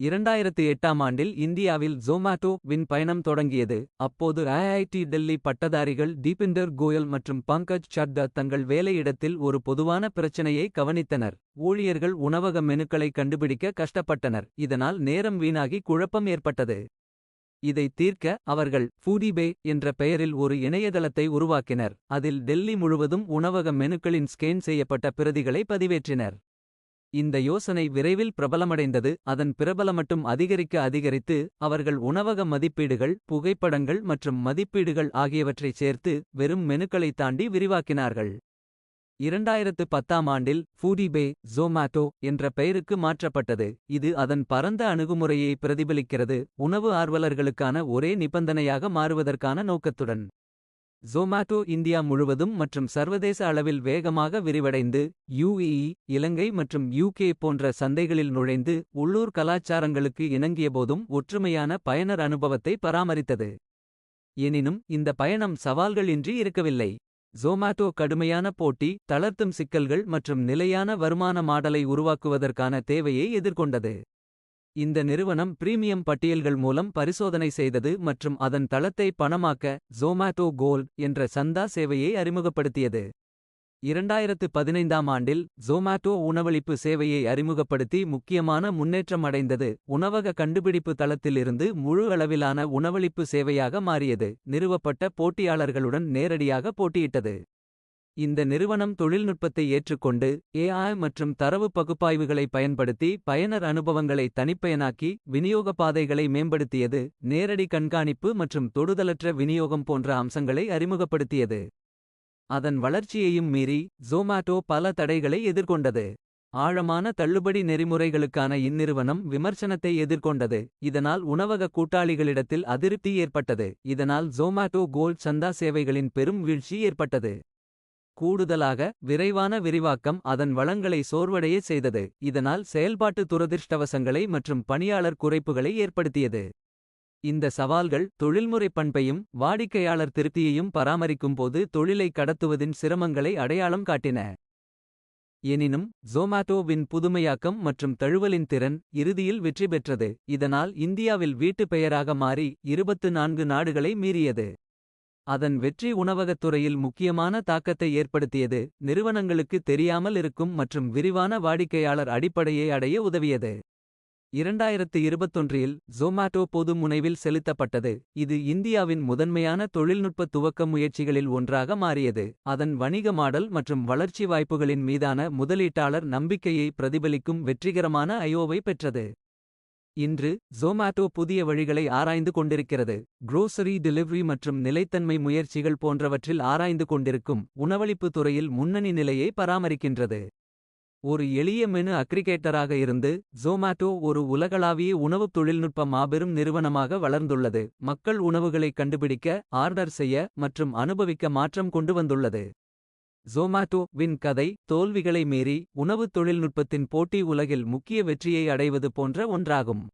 இரண்டாயிரத்து எட்டாம் ஆண்டில் இந்தியாவில் ஜொமாட்டோ வின் பயணம் தொடங்கியது. அப்போது ஐஐடி டெல்லி பட்டதாரிகள் தீபிந்தர் கோயல் மற்றும் பங்கஜ் சர்தா தங்கள் வேலையிடத்தில் ஒரு பொதுவான பிரச்சனையை கவனித்தனர். ஊழியர்கள் உணவக மெனுக்களை கண்டுபிடிக்க கஷ்டப்பட்டனர். இதனால் நேரம் வீணாகி குழப்பம் ஏற்பட்டது. இதை தீர்க்க அவர்கள் ஃபூடிபே என்ற பெயரில் ஒரு இணையதளத்தை உருவாக்கினர். அதில் டெல்லி முழுவதும் உணவக மெனுக்களின் ஸ்கேன் செய்யப்பட்ட பிரதிகளை பதிவேற்றினர். இந்த யோசனை விரைவில் பிரபலமடைந்தது. அதன் பிரபலமட்டும் அதிகரிக்க அதிகரித்து அவர்கள் உணவக மதிப்பீடுகள் புகைப்படங்கள் மற்றும் மதிப்பீடுகள் ஆகியவற்றைச் சேர்த்து வெறும் மெனுக்களை தாண்டி விரிவாக்கினார்கள். இரண்டாயிரத்து பத்தாம் ஆண்டில் ஃபூடிபே ஜோமாட்டோ என்ற பெயருக்கு மாற்றப்பட்டது. இது அதன் பரந்த அணுகுமுறையை பிரதிபலிக்கிறது. உணவு ஆர்வலர்களுக்கான ஒரே நிபந்தனையாக மாறுவதற்கான நோக்கத்துடன். ஜொமாட்டோ இந்தியா முழுவதும் மற்றும் சர்வதேச அளவில் வேகமாக விரிவடைந்து யுஇஇ இலங்கை மற்றும் யூகே போன்ற சந்தைகளில் நுழைந்து உள்ளூர் கலாச்சாரங்களுக்கு இணங்கியபோதும் ஒற்றுமையான பயனர் அனுபவத்தை பராமரித்தது. எனினும் இந்த பயணம் சவால்களின்றி இருக்கவில்லை. ஜொமாட்டோ கடுமையான போட்டி தளர்த்தும் சிக்கல்கள் மற்றும் நிலையான வருமான மாடலை உருவாக்குவதற்கான தேவையை எதிர்கொண்டது. இந்த நிறுவனம் பிரீமியம் பட்டியல்கள் மூலம் பரிசோதனை செய்தது மற்றும் அதன் தளத்தை பணமாக்க ஜோமாட்டோ கோல் என்ற சந்தா சேவையை அறிமுகப்படுத்தியது. இரண்டாயிரத்து பதினைந்தாம் ஆண்டில் ஜோமாட்டோ உணவளிப்பு சேவையை அறிமுகப்படுத்தி முக்கியமான முன்னேற்றம் அடைந்தது. உணவக கண்டுபிடிப்பு தளத்திலிருந்து முழு அளவிலான உணவளிப்பு சேவையாக மாறியது. நிறுவப்பட்ட போட்டியாளர்களுடன் நேரடியாக போட்டியிட்டது. இந்த நிறுவனம் தொழில்நுட்பத்தை ஏற்றுக்கொண்டு ஏஐ மற்றும் தரவு பகுப்பாய்வுகளை பயன்படுத்தி பயனர் அனுபவங்களை தனிப்பயனாக்கி விநியோக பாதைகளை மேம்படுத்தியது நேரடி கண்காணிப்பு மற்றும் தொடுதலற்ற விநியோகம் போன்ற அம்சங்களை அறிமுகப்படுத்தியது. அதன் வளர்ச்சியையும் மீறி ஜோமாட்டோ பல தடைகளை எதிர்கொண்டது. ஆழமான தள்ளுபடி நெறிமுறைகளுக்கான இந்நிறுவனம் விமர்சனத்தை எதிர்கொண்டது. இதனால் உணவக கூட்டாளிகளிடத்தில் அதிருப்தி ஏற்பட்டது. இதனால் ஜோமாட்டோ கோல்ட் சந்தா சேவைகளின் பெரும் வீழ்ச்சி ஏற்பட்டது. கூடுதலாக விரைவான விரிவாக்கம் அதன் வளங்களை சோர்வடைய செய்தது. இதனால் செயல்பாட்டு துரதிர்ஷ்டவசங்களை மற்றும் பணியாளர் குறைப்புகளை ஏற்படுத்தியது. இந்த சவால்கள் தொழில்முறை பண்பையும் வாடிக்கையாளர் திருப்தியையும் பராமரிக்கும்போது தொழிலை கடத்துவதின் சிரமங்களை அடையாளம் காட்டின. எனினும் ஜோமாட்டோவின் புதுமையாக்கம் மற்றும் தழுவலின் திறன் இறுதியில் வெற்றி பெற்றது. இதனால் இந்தியாவில் வீட்டு பெயராக மாறி இருபத்து நான்கு நாடுகளை மீறியது. அதன் வெற்றி உணவகத் துறையில் முக்கியமான தாக்கத்தை ஏற்படுத்தியது நிறுவனங்களுக்கு தெரியாமல் இருக்கும் மற்றும் விரிவான வாடிக்கையாளர் அடிப்படையை அடைய உதவியது. இரண்டாயிரத்து இருபத்தொன்றில் ஜொமாட்டோ பொது முனைவில் செலுத்தப்பட்டது. இது இந்தியாவின் முதன்மையான தொழில்நுட்ப துவக்க முயற்சிகளில் ஒன்றாக மாறியது. அதன் வணிக மாடல் மற்றும் வளர்ச்சி வாய்ப்புகளின் மீதான முதலீட்டாளர் நம்பிக்கையை பிரதிபலிக்கும் வெற்றிகரமான ஐஓவை பெற்றது. இன்று ஜோமாட்டோ புதிய வழிகளை ஆராய்ந்து கொண்டிருக்கிறது. குரோசரி டெலிவரி மற்றும் நிலைத்தன்மை முயற்சிகள் போன்றவற்றில் ஆராய்ந்து கொண்டிருக்கும் உணவளிப்பு துறையில் முன்னணி நிலையை பராமரிக்கின்றது. ஒரு எளிய மெனு அக்ரிகேட்டராக இருந்து ஜோமாட்டோ ஒரு உலகளாவிய உணவுத் தொழில்நுட்ப மாபெரும் நிறுவனமாக வளர்ந்துள்ளது. மக்கள் உணவுகளை கண்டுபிடிக்க ஆர்டர் செய்ய மற்றும் அனுபவிக்க மாற்றம் கொண்டு வந்துள்ளது. ஜோமாட்டோ வின் கதை தோல்விகளை மீறி உணவுத் தொழில்நுட்பத்தின் போட்டி உலகில் முக்கிய வெற்றியை அடைவது போன்ற ஒன்றாகும்.